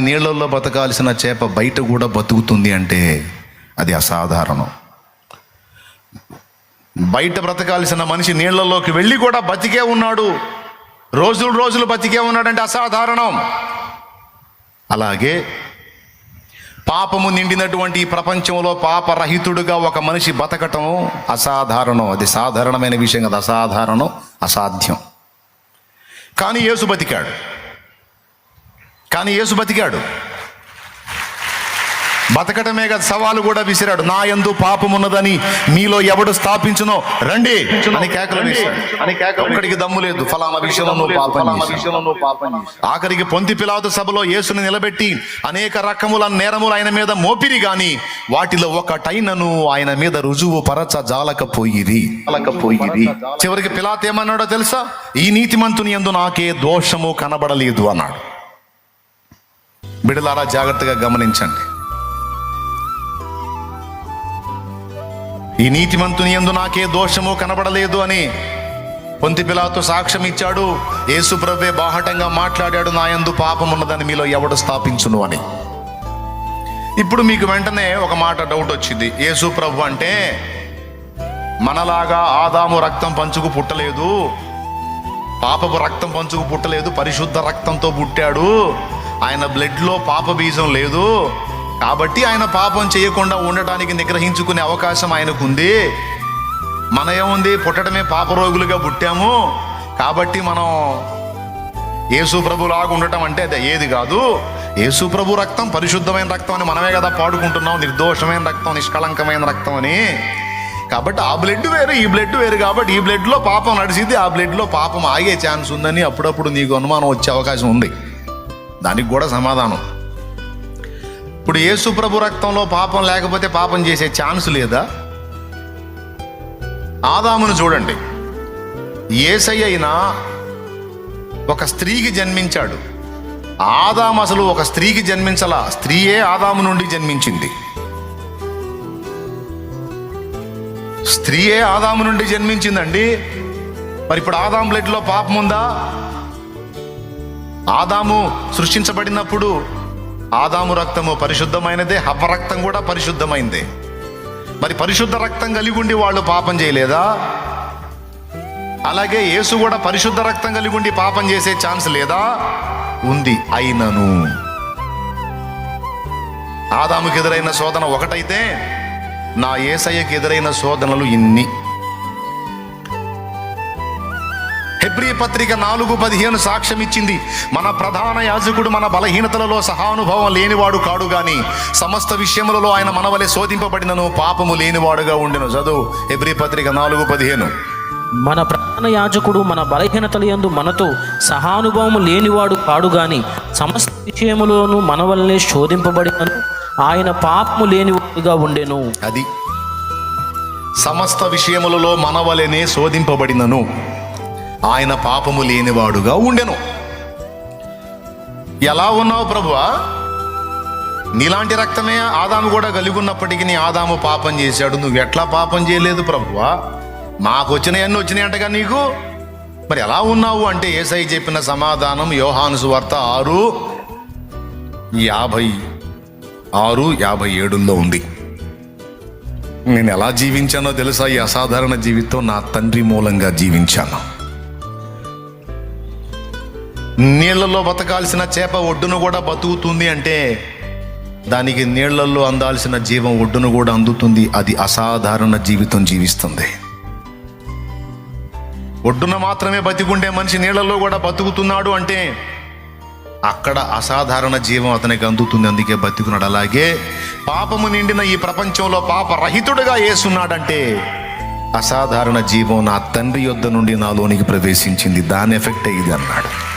నీళ్ళల్లో బతకాల్సిన చేప బయట కూడా బతుకుతుంది అంటే అది అసాధారణం. బయట బ్రతకాల్సిన మనిషి నీళ్ళలోకి వెళ్ళి కూడా బతికే ఉన్నాడు. రోజులు రోజులు బతికే ఉన్నాడంటే అసాధారణం. అలాగే పాపము నిండినటువంటి ఈ ప్రపంచంలో పాపరహితుడుగా ఒక మనిషి బతకటం అసాధారణం. అది సాధారణమైన విషయం కదా అసాధారణం అసాధ్యం. కానీ యేసు బతికాడు. కానీ యేసు బతికాడు. బతకటమే కదా సవాలు కూడా విసిరాడు. నా యందు పాపమున్నదని మీలో ఎవడు స్థాపించునో రండి అని కేకలు అని ఒక్కడికి దమ్ము లేదు. ఫలానా విషయంలో పాపం. ఆఖరికి పొంతి పిలాతు సభలో యేసుని నిలబెట్టి అనేక రకముల నేరములు ఆయన మీద మోపిరి గాని వాటిలో ఒకటైనను ఆయన మీద రుజువు పరచ జాలకపోయిరి. జాలకపోయిరి. చివరికి పిలాత్ ఏమన్నాడో తెలుసా? ఈ నీతిమంతుని యందు నాకే దోషము కనబడలేదు అన్నాడు. బిడలారా జాగ్రత్తగా గమనించండి. ఈ నీతిమంతుని యందు నాకే దోషము కనబడలేదు అని పొంతి పిలాతో సాక్ష్యం ఇచ్చాడు. యేసు బాహటంగా మాట్లాడాడు నా యందు పాపం ఉన్నదని మీలో ఎవడు స్థాపించును అని. ఇప్పుడు మీకు వెంటనే ఒక మాట డౌట్ వచ్చింది. యేసు ప్రభు అంటే మనలాగా ఆదాము రక్తం పంచుకు పుట్టలేదు పాపపు రక్తం పంచుకు పుట్టలేదు పరిశుద్ధ రక్తంతో పుట్టాడు. ఆయన బ్లడ్లో పాప బీజం లేదు. కాబట్టి ఆయన పాపం చేయకుండా ఉండటానికి నిగ్రహించుకునే అవకాశం ఆయనకు ఉంది మన ఏముంది పుట్టడమే పాప రోగులుగా పుట్టాము. కాబట్టి మనం యేసు ప్రభులాగా ఉండటం అంటే అది ఏది కాదు. యేసు ప్రభు రక్తం పరిశుద్ధమైన రక్తం అని మనమే కదా పాడుకుంటున్నాం. నిర్దోషమైన రక్తం నిష్కళంకమైన రక్తం అని. కాబట్టి ఆ బ్లడ్ వేరు ఈ బ్లడ్ వేరు కాబట్టి ఈ బ్లడ్లో పాపం నడిచింది ఆ బ్లడ్లో పాపం ఆగే ఛాన్స్ ఉందని అప్పుడప్పుడు నీకు అనుమానం వచ్చే అవకాశం ఉంది. దానికి కూడా సమాధానం. ఇప్పుడు యేసు ప్రభు రక్తంలో పాపం లేకపోతే పాపం చేసే ఛాన్స్ లేదా? ఆదామును చూడండి. ఏసయ్య అయినా ఒక స్త్రీకి జన్మించాడు. ఆదాము అసలు ఒక స్త్రీకి జన్మించలా? స్త్రీయే ఆదాము నుండి జన్మించింది. స్త్రీయే ఆదాము నుండి జన్మించిందండి. మరి ఇప్పుడు ఆదాం బ్లడ్లో పాపం ఉందా? ఆదాము సృష్టించబడినప్పుడు ఆదాము రక్తము పరిశుద్ధమైనదే హవ్వ రక్తం కూడా పరిశుద్ధమైందే. మరి పరిశుద్ధ రక్తం కలిగి ఉండి వాళ్ళు పాపం చేయలేదా? అలాగే యేసు కూడా పరిశుద్ధ రక్తం కలిగి ఉండి పాపం చేసే ఛాన్స్ లేదా? ఉంది అయినను. ఆదాముకి ఎదురైన శోధన ఒకటైతే నా ఏసయ్యకి ఎదురైన శోధనలు ఇన్ని. పత్రిక నాలుగు పదిహేను సాక్ష్యం ఇచ్చింది మన ప్రధాన యాజకుడు మన బలహీనతలలో సహానుభవం లేనివాడు కాడు గాని సమస్త విషయములలో ఆయన మనవలే శోధింపబడినను పాపము లేనివాడుగా ఉండెను. చదువు. హెబ్రీ పత్రిక నాలుగు పదిహేను. మన ప్రధాన యాజకుడు మన బలహీనతల యందు మనతో సహానుభవము లేనివాడు కాడు గాని సమస్త విషయములోను మన వల్లనే శోధింపబడినను ఆయన పాపము లేనివాడుగా ఉండెను. అది. సమస్త విషయములలో మనవలనే శోధింపబడినను. ఆయన పాపము లేనివాడుగా ఉండెను. ఎలా ఉన్నావు ప్రభువా? నీలాంటి రక్తమే ఆదాము కూడా కలిగి ఉన్నప్పటికీ నీ ఆదాము పాపం చేశాడు. నువ్వు ఎట్లా పాపం చేయలేదు ప్రభువా? మాకు వచ్చినాయన్నీ వచ్చినాయంటగా నీకు? మరి ఎలా ఉన్నావు అంటే ఏసై చెప్పిన సమాధానం యోహాను సువార్త ఆరు యాభై ఆరు యాభై ఏడుల్లో ఉంది. నేను ఎలా జీవించానో తెలుసా? ఈ అసాధారణ జీవితం నా తండ్రి మూలంగా జీవించాను. నీళ్ళలో బతకాల్సిన చేప ఒడ్డును కూడా బతుకుతుంది అంటే దానికి నీళ్ళలో అందాల్సిన జీవం ఒడ్డును కూడా అందుతుంది. అది అసాధారణ జీవితం జీవిస్తుంది. ఒడ్డున మాత్రమే బతికుండే మనిషి నీళ్ళలో కూడా బతుకుతున్నాడు అంటే అక్కడ అసాధారణ జీవం అతనికి అందుతుంది. అందుకే బతుకున్నాడు. అలాగే పాపము నిండిన ఈ ప్రపంచంలో పాప రహితుడుగా ఏసున్నాడంటే అసాధారణ జీవం నా తండ్రి యొద్ద నుండి నాలోనికి ప్రవేశించింది. దాని ఎఫెక్టే ఇది అన్నాడు